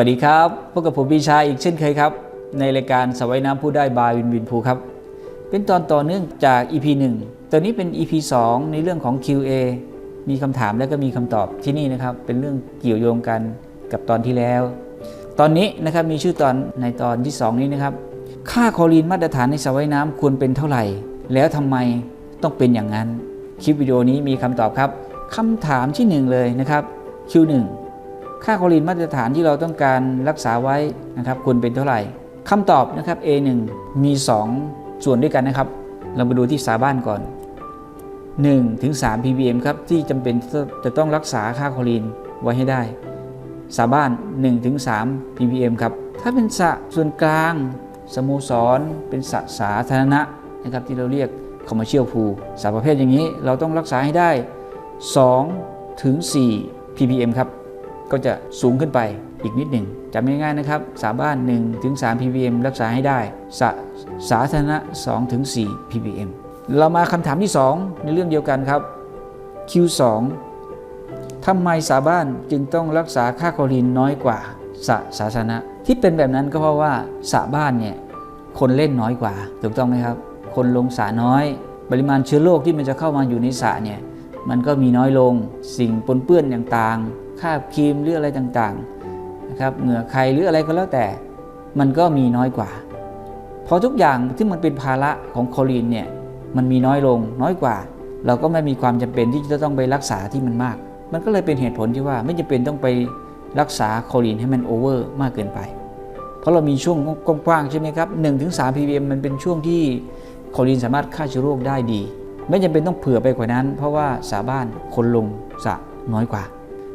วัสดีครับพบกับผมปีชาอีกเช่นเคยครับ ในรายการสวายน้ำผู้ได้บายวินวินภูครับ เป็นตอนต่อเนื่องจาก EP 1ตัวนี้เป็น EP 2 ในเรื่องของ QA มีคำถามและก็มีคำตอบที่นี่นะครับ เป็นเรื่องเกี่ยวโยงกันกับตอนที่แล้ว ตอนนี้นะครับมีชื่อตอนในตอนที่ 2 นี้นะครับ ค่าคลอรีนมาตรฐานในสวายน้ำควรเป็นเท่าไหร่ แล้วทำไมต้องเป็นอย่างนั้น คลิปวิดีโอนี้มีคำตอบครับคำถามที่หนึ่งเลยนะครับ Q1 ค่าคอรีนมาตรฐานที่เราต้องการรักษาไว้นะครับควรเป็นเท่าไหร่คำตอบนะครับ A1 มี 2 ส่วนด้วยกันนะครับ เรามาดูที่สาบ้านก่อน1ถึง3 ppm ครับที่จำเป็นจะต้องรักษาค่าคอรีนไว้ให้ได้ สาบ้าน1ถึง3 ppm ครับถ้าเป็นสะส่วนกลางสโมสร เป็นสะสาธารณะนะครับที่เราเรียก commercial pool สระประเภทอย่างนี้เราต้องรักษาให้ได้2ถึง4 ppm ครับ ก็จะสูงขึ้นไปอีกนิดหนึ่งจำง่ายๆนะครับสาบ้าน1ถึง3 ppm รักษาให้ได้สาสาธารณะ2ถึง4 ppm เรามาคำถามที่ 2 ในเรื่องเดียวกันครับ Q2 ทำไมสาบ้านจึงต้องรักษาค่าคลอรีนน้อยกว่าสระสาธารณะที่เป็นแบบนั้นก็เพราะว่าสระบ้านเนี่ยคนเล่นน้อยกว่าถูกต้องไหมครับ คนลงสระน้อย ปริมาณเชื้อโรคที่มันจะเข้ามาอยู่ในสระเนี่ยมันก็มีน้อยลงสิ่งปนเปื้อนต่าง คาบครีมหรืออะไรต่างๆนะครับเหงื่อใครหรืออะไรก็แล้วแต่ มันก็มีน้อยกว่าพอทุกอย่างที่มันเป็นภาระของคอรีนเนี่ยมันมีน้อยลงน้อยกว่า เราก็ไม่มีความจำเป็นที่จะต้องไปรักษาที่มันมาก มันก็เลยเป็นเหตุผลที่ว่าไม่จำเป็นต้องไปรักษาคอรีนให้มันโอเวอร์มากเกินไป เพราะเรามีช่วงกว้างๆใช่ไหมครับ1-3 ppm มันเป็นช่วงที่คอรีนสามารถฆ่าเชื้อโรคได้ดี ไม่จำเป็นต้องเผื่อไปกว่านั้น เพราะว่าสาบ้านคนลงสระน้อยกว่า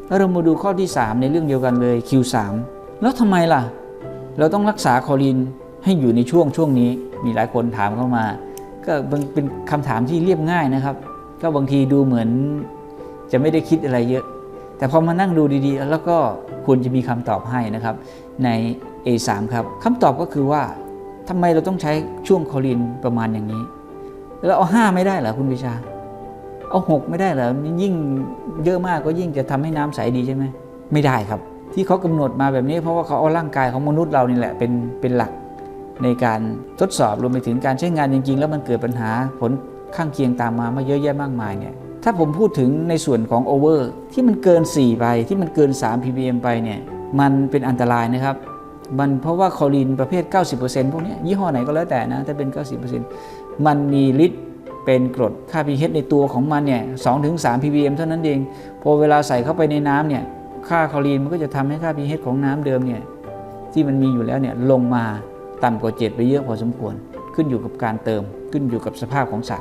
แล้วเรามาดูข้อที่ 3 ในเรื่องเดียวกันเลย Q3 แล้วทำไมล่ะ เราต้องรักษาคอรีนให้อยู่ในช่วงช่วงนี้ มีหลายคนถามเข้ามา ก็เป็นคำถามที่เรียบง่ายนะครับ ก็บางทีดูเหมือนจะไม่ได้คิดอะไรเยอะ แต่พอมานั่งดูดีๆ แล้วก็ควรจะมีคำตอบให้นะครับ ใน A3 ครับคำตอบก็คือว่าทำไมเราต้องใช้ช่วงคอรีนประมาณอย่างนี้ แล้วเอา 5 ไม่ได้เหรอคุณวิชา เอา6ไม่ได้เหรอยิ่งเยอะมากก็ยิ่งจะทำให้น้ำใสดีใช่ไหมไม่ได้ครับ ที่เขากำหนดมาแบบนี้ เพราะว่าเขาเอาร่างกายของมนุษย์เรานี่แหละเป็นเป็นหลักในการทดสอบรวมไปถึงการใช้งานจริง ๆ แล้วมันเกิดปัญหาผลข้างเคียงตามมามาเยอะแยะมากมายเนี่ยถ้าผมพูดถึงในส่วนของโอเวอร์ที่มันเกิน 4 ไป ที่มันเกิน 3 ppm ไปเนี่ยมันเป็นอันตรายนะครับ มันเพราะว่าคอรีนประเภท 90%พวกนี้ยี่ห้อไหนก็แล้วแต่นะ ถ้าเป็น 90%มันมีฤทธิ์ เป็นกรดค่า pH ในตัวของมันเนี่ย2-3 ppm เท่านั้นเอง พอเวลาใส่เข้าไปในน้ำเนี่ยค่าคลอรีนมันก็จะทำให้ค่า pH ของน้ำเดิมเนี่ยที่มันมีอยู่แล้วเนี่ยลงมาต่ำกว่า 7 ไปเยอะพอสมควร ขึ้นอยู่กับการเติม ขึ้นอยู่กับสภาพของสระ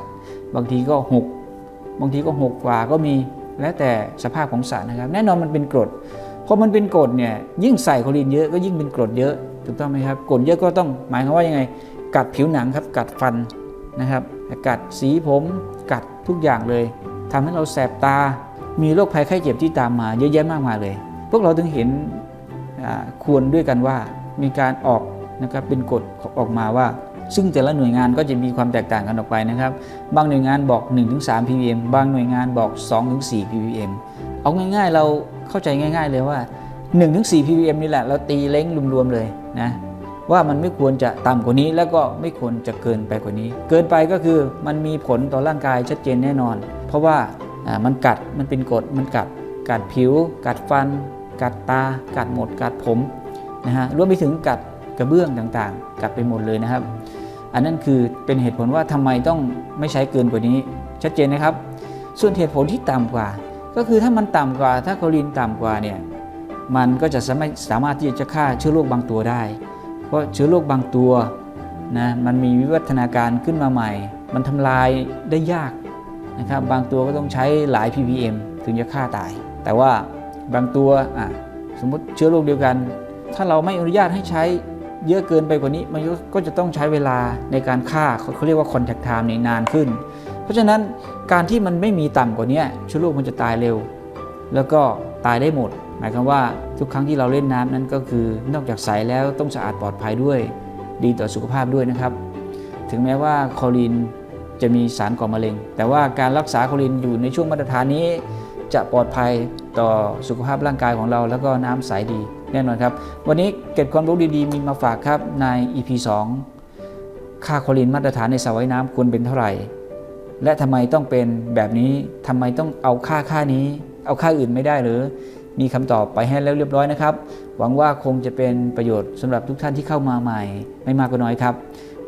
บางทีก็ 6 บางทีก็ 6 กว่าก็มีแล้วแต่สภาพของสระนะครับ แน่นอนมันเป็นกรดพอมันเป็นกรดเนี่ยยิ่งใส่คลอรีนเยอะก็ยิ่งเป็นกรดเยอะถูกต้องไหมครับกรดเยอะก็ต้องหมายความว่ายังไง กัดผิวหนังครับกัดฟัน นะครับกัดสีผมกัดทุกอย่างเลยทำให้เราแสบตา มีโรคภัยไข้เจ็บที่ตามมาเยอะแยะมากมายเลย พวกเราถึงเห็นควรด้วยกันว่ามีการออกนะครับเป็นกฎออกมาว่า ซึ่งแต่ละหน่วยงานก็จะมีความแตกต่างกันออกไปนะครับ บางหน่วยงานบอก 1-3 ppm บางหน่วยงานบอก 2-4 ppm เอาง่ายๆ เราเข้าใจง่าย ๆ เลยว่า 1-4 ppm นี่แหละเราตีเล้งรวมๆเลยนะ ว่ามันไม่ควรจะต่ำกว่านี้ แล้วก็ไม่ควรจะเกินไปกว่านี้ เกินไปก็คือมันมีผลต่อร่างกายชัดเจนแน่นอน เพราะว่ามันกัดมันเป็นกรดมันกัดกัดผิว กัดฟัน กัดตา กัดหมด กัดผมนะฮะรวมไปถึงกัดกระเบื้องต่างๆ กัดไปหมดเลยนะครับ อันนั้นคือเป็นเหตุผลว่าทำไมต้องไม่ใช้เกินกว่านี้ ชัดเจนนะครับ ส่วนเหตุผลที่ต่ำกว่า ก็คือถ้ามันต่ำกว่า ถ้าคลอรีนต่ำกว่าเนี่ยมันก็จะสามารถที่จะฆ่าเชื้อโรคบางตัวได้ ราะเชื้อโรคบางตัวนะมันมีวิวัฒนาการขึ้นมาใหม่ มันทำลายได้ยากนะครับบางตัวก็ต้องใช้หลาย ppm ถึงจะฆ่าตาย แต่ว่าบางตัวอะสมมติเชื้อโรคเดียวกัน ถ้าเราไม่อนุญาตให้ใช้เยอะเกินไปกว่านี้ มันก็จะต้องใช้เวลาในการฆ่าเขาเรียกว่า contact time นนานขึ้น เพราะฉะนั้นการที่มันไม่มีต่ำกว่านี้เชื้อโรคมันจะตายเร็ว แล้วก็ตายได้หมด หมายความว่าทุกครั้งที่เราเล่นน้ำนั้นก็คือนอกจากใสแล้วต้องสะอาดปลอดภัยด้วย ดีต่อสุขภาพด้วยนะครับ ถึงแม้ว่าคอรีนจะมีสารก่อมะเร็ง แต่ว่าการรักษาคอรีนอยู่ในช่วงมาตรฐานนี้ จะปลอดภัยต่อสุขภาพร่างกายของเรา แล้วก็น้ำใสดีแน่นอนครับ วันนี้เก็บความรู้ดีๆ มีมาฝากครับใน EP 2 ค่าคอรีนมาตรฐานในสระว่ายน้ำควรเป็นเท่าไหร่ และทำไมต้องเป็นแบบนี้ทำไมต้องเอาค่าค่านี้ เอาค่าอื่นไม่ได้หรือ มีคำตอบไปให้แล้วเรียบร้อยนะครับ หวังว่าคงจะเป็นประโยชน์สำหรับทุกท่านที่เข้ามาใหม่ ไม่มากก็น้อยครับ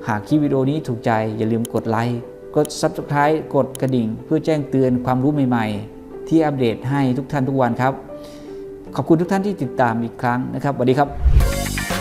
หากคลิปวิดีโอนี้ถูกใจอย่าลืมกดไลค์กด Subscribe กดกระดิ่ง เพื่อแจ้งเตือนความรู้ใหม่ๆ ที่อัปเดตให้ทุกท่านทุกวันครับ ขอบคุณทุกท่านที่ติดตามอีกครั้งนะครับสวัสดีครับ